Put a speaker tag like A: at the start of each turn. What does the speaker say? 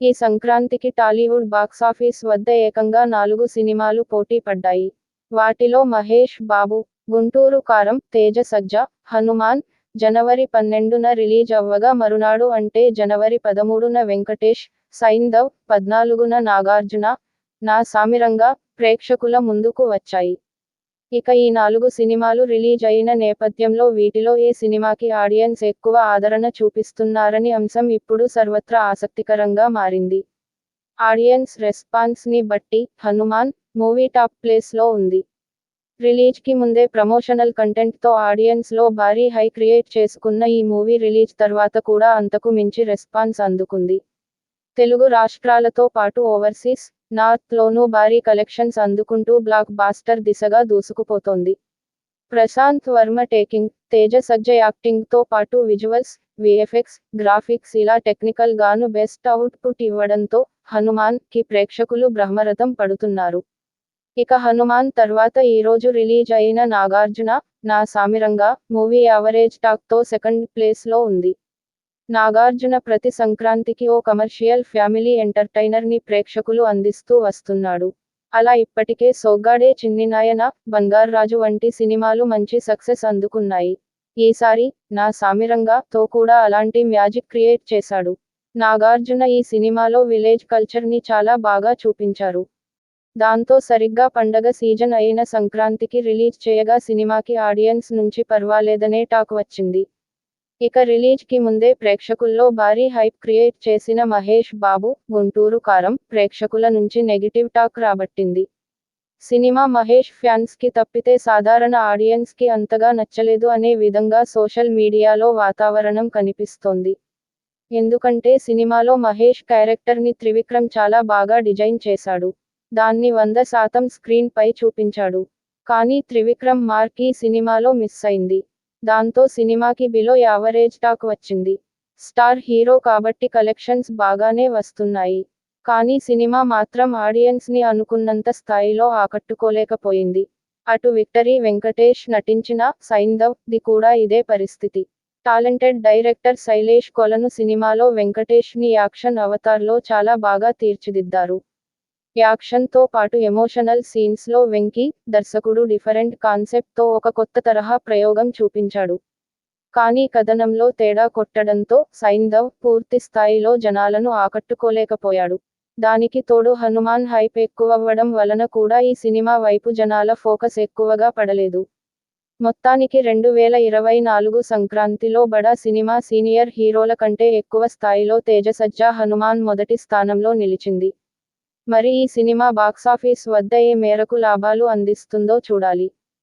A: ఈ సంక్రాంతికి టాలీవుడ్ బాక్సాఫీస్ వద్ద ఏకంగా నాలుగు సినిమాలు పోటీ పడ్డాయి. వాటిలో మహేష్ బాబు గుంటూరు కారం తేజ సజ్జ హనుమాన్ జనవరి పన్నెండున రిలీజ్ అవ్వగా మరునాడు అంటే జనవరి పదమూడున వెంకటేష్ సైందవ్ పద్నాలుగున నాగార్జున నా సామిరంగా ప్రేక్షకుల ముందుకు వచ్చాయి. ఇక ఈ నాలుగు సినిమాలు రిలీజ్ అయిన నేపథ్యంలో వీటిలో ఏ సినిమాకి ఆడియన్స్ ఎక్కువ ఆదరణ చూపిస్తున్నారని అంశం ఇప్పుడు సర్వత్రా ఆసక్తికరంగా మారింది. ఆడియన్స్ రెస్పాన్స్ని బట్టి హనుమాన్ మూవీ టాప్ ప్లేస్లో ఉంది. రిలీజ్కి ముందే ప్రమోషనల్ కంటెంట్తో ఆడియన్స్లో భారీ హై క్రియేట్ చేసుకున్న ఈ మూవీ రిలీజ్ తర్వాత కూడా అంతకు మించి రెస్పాన్స్ అందుకుంది. తెలుగు రాష్ట్రాలతో పాటు ఓవర్సీస్ నార్త్లోనూ భారీ కలెక్షన్స్ అందుకుంటూ బ్లాక్ బాస్టర్ దిశగా దూసుకుపోతోంది. ప్రశాంత్ వర్మ టేకింగ్ తేజ సజ్జ యాక్టింగ్తో పాటు విజువల్స్ విఎఫ్ఎక్స్ గ్రాఫిక్స్ ఇలా టెక్నికల్ గాను బెస్ట్ అవుట్పుట్ ఇవ్వడంతో హనుమాన్కి ప్రేక్షకులు బ్రహ్మరథం పడుతున్నారు. ఇక హనుమాన్ తర్వాత ఈ రోజు రిలీజ్ అయిన నాగార్జున నా సామిరంగా మూవీ యావరేజ్ టాక్తో సెకండ్ ప్లేస్లో ఉంది. నాగార్జున ప్రతి సంక్రాంతికి ఓ కమర్షియల్ ఫ్యామిలీ ఎంటర్టైనర్ని ప్రేక్షకులు అందిస్తూ వస్తున్నాడు. అలా ఇప్పటికే సోగ్గాడే చిన్నినాయన బంగార్రాజు వంటి సినిమాలు మంచి సక్సెస్ అందుకున్నాయి. ఈసారి నా సామిరంగా తో కూడా అలాంటి మ్యాజిక్ క్రియేట్ చేశాడు. నాగార్జున ఈ సినిమాలో విలేజ్ కల్చర్ని చాలా బాగా చూపించారు. దాంతో సరిగ్గా పండగ సీజన్ అయిన సంక్రాంతికి రిలీజ్ చేయగా సినిమాకి ఆడియన్స్ నుంచి పర్వాలేదనే టాక్ వచ్చింది. ఇక రిలీజ్కి ముందే ప్రేక్షకుల్లో భారీ హైప్ క్రియేట్ చేసిన మహేష్ బాబు గుంటూరు కారం ప్రేక్షకుల నుంచి నెగిటివ్ టాక్ రాబట్టింది. సినిమా మహేష్ ఫ్యాన్స్కి తప్పితే సాధారణ ఆడియన్స్కి అంతగా నచ్చలేదు అనే విధంగా సోషల్ మీడియాలో వాతావరణం కనిపిస్తోంది. ఎందుకంటే సినిమాలో మహేష్ క్యారెక్టర్ని త్రివిక్రమ్ చాలా బాగా డిజైన్ చేశాడు. దాన్ని వంద శాతం స్క్రీన్ పై చూపించాడు. కానీ త్రివిక్రమ్ మార్క్ ఈ సినిమాలో మిస్ అయింది. దాంతో సినిమాకి బిలో యావరేజ్ టాక్ వచ్చింది. స్టార్ హీరో కాబట్టి కలెక్షన్స్ బాగానే వస్తున్నాయి. కానీ సినిమా మాత్రం ఆడియన్స్ని అనుకున్నంత స్థాయిలో ఆకట్టుకోలేకపోయింది. అటు విక్టరీ వెంకటేష్ నటించిన సైందవ్ ది కూడా ఇదే పరిస్థితి. టాలెంటెడ్ డైరెక్టర్ శైలేష్ కొలను సినిమాలో వెంకటేష్ని యాక్షన్ అవతార్లో చాలా బాగా తీర్చిదిద్దారు. యాక్షన్తో పాటు ఎమోషనల్ సీన్స్లో వెంకీ దర్శకుడు డిఫరెంట్ కాన్సెప్ట్తో ఒక కొత్త తరహా ప్రయోగం చూపించాడు. కానీ కథనంలో తేడా కొట్టడంతో సైందవ్ పూర్తి స్థాయిలో జనాలను ఆకట్టుకోలేకపోయాడు. దానికి తోడు హనుమాన్ హైప్ ఎక్కువవ్వడం వలన కూడా ఈ సినిమా వైపు జనాల ఫోకస్ ఎక్కువగా పడలేదు. మొత్తానికి రెండు వేల ఇరవై నాలుగు సంక్రాంతిలో బడా సినిమా సీనియర్ హీరోల కంటే ఎక్కువ స్థాయిలో తేజసజ్జా హనుమాన్ మొదటి స్థానంలో నిలిచింది. మరి ఈ సినిమా బాక్సాఫీస్ వద్ద ఏ మేరకు లాభాలు అందిస్తుందో చూడాలి.